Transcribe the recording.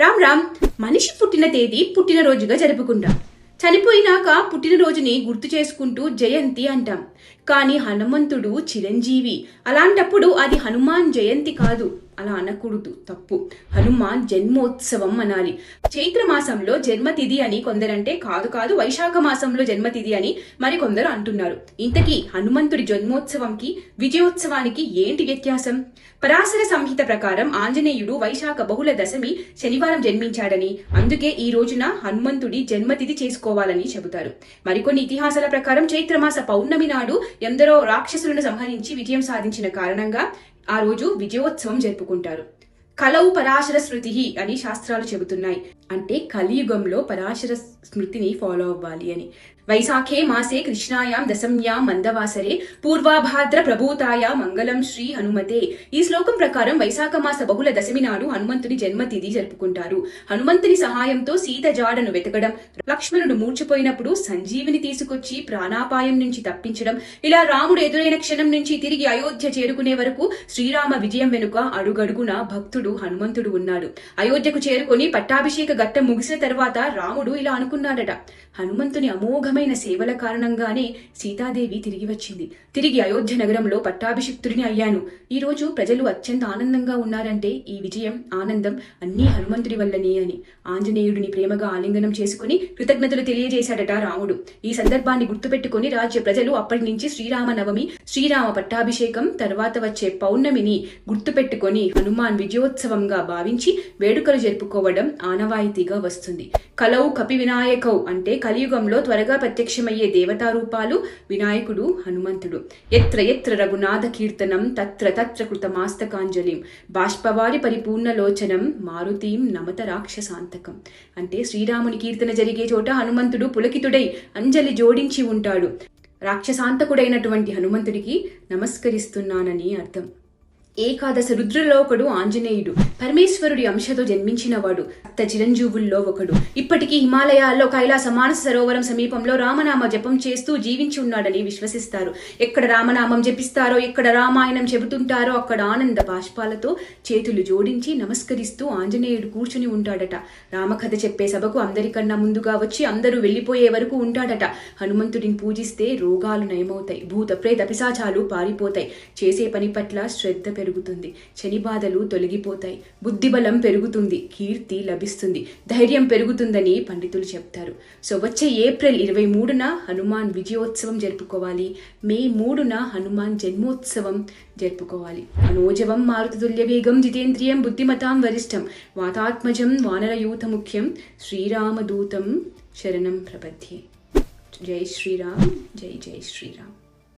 రామ్ రామ్ మనిషి పుట్టిన తేదీ పుట్టినరోజుగా జరుపుకుంటాం. చనిపోయినాక పుట్టినరోజుని గుర్తు చేసుకుంటూ జయంతి అంటాం. కానీ హనుమంతుడు చిరంజీవి. అలాంటప్పుడు అది హనుమాన్ జయంతి కాదు. అలా అనకూడదు తప్పు. హనుమాన్ జన్మోత్సవం అనాలి. చైత్ర మాసంలో జన్మతిథి అని కొందరంటే కాదు కాదు వైశాఖ మాసంలో జన్మతిథి అని మరి కొందరు అంటున్నారు. ఇంతకీ హనుమంతుడి జన్మోత్సవంకి విజయోత్సవానికి ఏంటి వ్యత్యాసం? పరాశర సంహిత ప్రకారం ఆంజనేయుడు వైశాఖ బహుళ దశమి శనివారం జన్మించాడని అందుకే ఈ రోజున హనుమంతుడి జన్మతిథి చేసుకోవాలని చెబుతారు. మరికొన్ని ఇతిహాసాల ప్రకారం చైత్రమాస పౌర్ణమి నాడు ఎందరో రాక్షసులను సంహరించి విజయం సాధించిన కారణంగా ఆ రోజు విజయోత్సవం జరుపుకుంటారు. కలవు పరాశర స్మృతి అని శాస్త్రాలు చెబుతున్నాయి. అంటే కలియుగంలో పరాశర స్మృతిని ఫాలో అవ్వాలి అని. వైశాఖే మాసే కృష్ణాయాం దశమ్యాం మందవాసరే పూర్వాభాద్ర ప్రభూతాయ మంగళం శ్రీ హనుమతే. ఈ శ్లోకం ప్రకారం వైశాఖ మాస బహుళ దశమి నాడు హనుమంతుని జన్మతిథి జరుపుకుంటారు. హనుమంతుని సహాయంతో సీత జాడను వెతకడం లక్ష్మణుడు మూర్చిపోయినప్పుడు సంజీవిని తీసుకొచ్చి ప్రాణాపాయం నుంచి తప్పించడం ఇలా రాముడు ఎదురైన క్షణం నుంచి తిరిగి అయోధ్య చేరుకునే వరకు శ్రీరామ విజయం వెనుక అడుగడుగున భక్తుడు హనుమంతుడు ఉన్నాడు. అయోధ్యకు చేరుకొని పట్టాభిషేక ఘట్టం ముగిసిన తర్వాత రాముడు ఇలా అనుకున్నాడట. హనుమంతుని అమోఘమైన సేవల కారణంగానే సీతాదేవి తిరిగి వచ్చింది. తిరిగి అయోధ్య నగరంలో పట్టాభిషిక్తుడిని అయ్యాను. ఈ రోజు ప్రజలు అత్యంత ఆనందంగా ఉన్నారంటే ఈ విజయం ఆనందం అన్నీ హనుమంతుడి వల్లనే అని. ఆంజనేయుడిని ప్రేమగా ఆలింగనం చేసుకుని కృతజ్ఞతలు తెలియజేశాడట రాముడు. ఈ సందర్భాన్ని గుర్తుపెట్టుకుని రాజ్య ప్రజలు అప్పటి నుంచి శ్రీరామ నవమి శ్రీరామ పట్టాభిషేకం తర్వాత వచ్చే పౌర్ణమిని గుర్తుపెట్టుకొని హనుమాన్ విజయోత్సవంగా భావించి వేడుకలు జరుపుకోవడం ఆనవాయితీగా వస్తుంది. కలౌ కపి వినాయకౌ అంటే కలియుగంలో త్వరగా ప్రత్యక్షమయ్యే దేవతా రూపాలు వినాయకుడు హనుమంతుడు. ఎత్ర ఎత్ర రఘునాథ కీర్తనం తత్ర తత్ర కృతమాస్తకాంజలిం బాష్పవారి పరిపూర్ణలోచనం మారుతీం నమత రాక్షసాంతకం. అంటే శ్రీరాముని కీర్తన జరిగే చోట హనుమంతుడు పులకితుడై అంజలి జోడించి ఉంటాడు. రాక్షసాంతకుడైనటువంటి హనుమంతుడికి నమస్కరిస్తున్నానని అర్థం. ఏకాదశ రుద్రుల్లో ఒకడు ఆంజనేయుడు. పరమేశ్వరుడి అంశతో జన్మించినవాడు. అత్త చిరంజీవుల్లో ఒకడు. ఇప్పటికీ హిమాలయాల్లో కైలాస మానస సరోవరం సమీపంలో రామనామ జపం చేస్తూ జీవించి ఉన్నాడని విశ్వసిస్తారు. ఎక్కడ రామనామం జపిస్తారో ఎక్కడ రామాయణం చెబుతుంటారో అక్కడ ఆనంద బాష్పాలతో చేతులు జోడించి నమస్కరిస్తూ ఆంజనేయుడు కూర్చుని ఉంటాడట. రామకథ చెప్పే సభకు అందరికన్నా ముందుగా వచ్చి అందరూ వెళ్ళిపోయే వరకు ఉంటాడట. హనుమంతుడిని పూజిస్తే రోగాలు నయమవుతాయి. భూత ప్రేత పిశాచాలు పారిపోతాయి. చేసే పని పట్ల శ్రద్ధ పెరుగుతుంది. శని బాధలు తొలగిపోతాయి. బుద్ధిబలం పెరుగుతుంది. కీర్తి లభిస్తుంది. ధైర్యం పెరుగుతుందని పండితులు చెప్తారు. సో వచ్చే ఏప్రిల్ ఇరవై మూడున హనుమాన్ విజయోత్సవం జరుపుకోవాలి. మే మూడున హనుమాన్ జన్మోత్సవం జరుపుకోవాలి. మనోజవం మారుతుల్య వేగం జితేంద్రియం బుద్ధిమతాం వరిష్టం వాతాత్మజం వానరయూథ ముఖ్యం శ్రీరామదూతం శరణం ప్రపద్యే. జై శ్రీరామ్ జై జై శ్రీరామ్.